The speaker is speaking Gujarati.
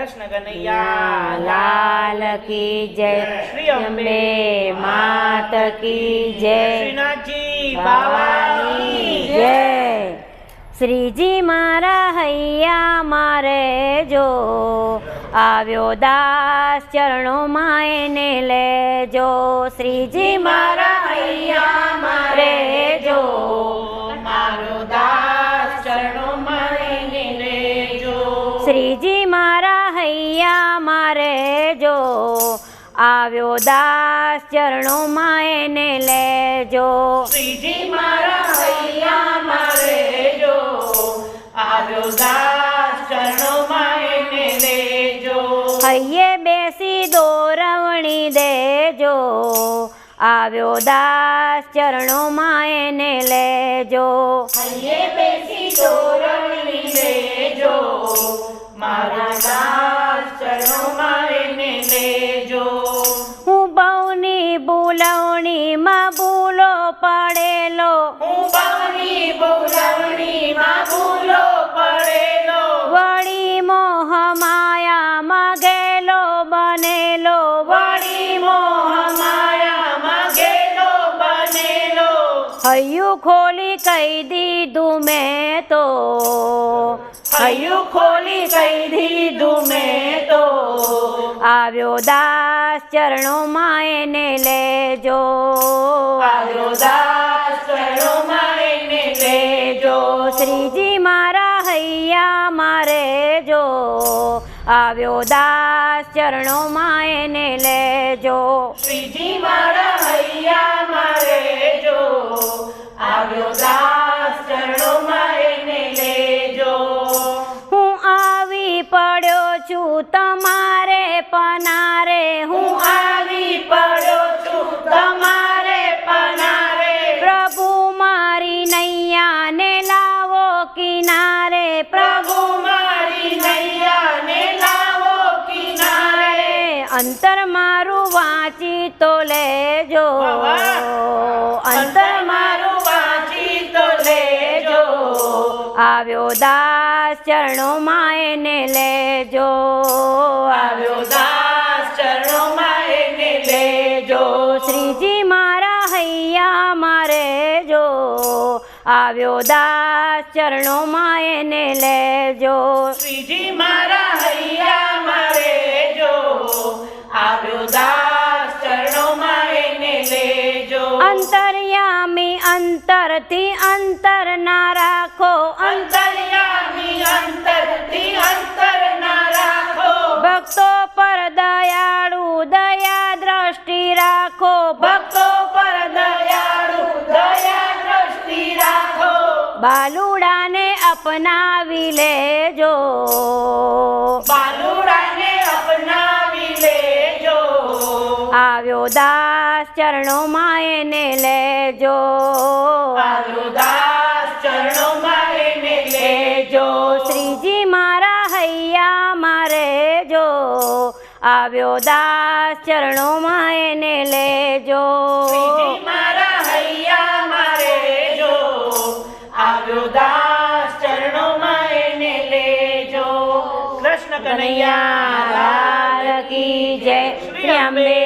કૃષ્ણ કનૈયા લાલ કી જય શ્રી અંબે માત કી જય. શ્રીનાથજી બાવાની જય. શ્રીજી મારા હૈયા મારે જો આવ્યો દાસ ચરણોમાં એને લેજો. શ્રીજી મારા હૈયા મારે મારે જો. આવ્યો દાસ ચરણોમાં એને લેજો. શ્રીજી મારા હૈયા મારે જો. આવ્યો દાસ ચરણોમાં એને લેજો. હૈયે બેસી દોરવણી દેજો. આવ્યો દાસ ચરણોમાં એને લેજો. હૈયે બેસી દોરવણી દેજો. મારા બોલવણીમાં ભૂલો પડેલો. હું બાની બોલાવણીમાં ભૂલો પડેલો. વળી મોહ માયામાં ગેલો બનેલો. વળી મોહ માયામાં ગેલો બનેલો. હૈયું ખોલી કહી દીધું મેં તો. હૈયું ખોલી કહી દીધું મેં તો. આવ્યો દાસ ચરણોમાં એને લેજો. આવ્યો દાસ ચરણોમાં એને લેજો. શ્રીજી મારા હૈયા મારે જો. આવ્યો દાસ ચરણોમાં એને લેજો. શ્રીજી મારા હૈયા મારે જો. આવ્યો દાસ ચરણોમાં એને લેજો. હું આવી પડ્યો છું તમારે અંતર મારું વાંચી તો લેજો. અંતર મારું વાંચી તો લેજો. આવ્યો દાસ ચરણોમાં એને લેજો. આવ્યો દાસ ચરણોમાં એને લેજો. શ્રીજી મારા હૈયા મારે જો. આવ્યો દાસ ચરણોમાં એને લેજો. શ્રીજી મારા હૈયા મારે આવ્યો દાસ ચરણોમાં એને લેજો. અંતર્યામી અંતરથી અંતર ના રાખો. અંતર્યામી અંતરથી અંતર ના રાખો. ભક્તો પર દયાળુ દયા દ્રષ્ટિ રાખો. ભક્તો પર દયાળુ દયા દ્રષ્ટિ રાખો. બાલુડાને અપનાવી લેજો. આવ્યો દાસ ચરણોમાં એને લેજો. આવ્યો દાસ ચરણોમાં એને લેજો. શ્રીજી મારા હૈયા મારે જો આવ્યો દાસ ચરણોમાં એને લેજો. મારા હૈયા મારે જો આવ્યો દાસ ચરણોમાં એને લેજો. કૃષ્ણ કનૈયા કનૈયા લાલ કી જય. શ્રી અંબે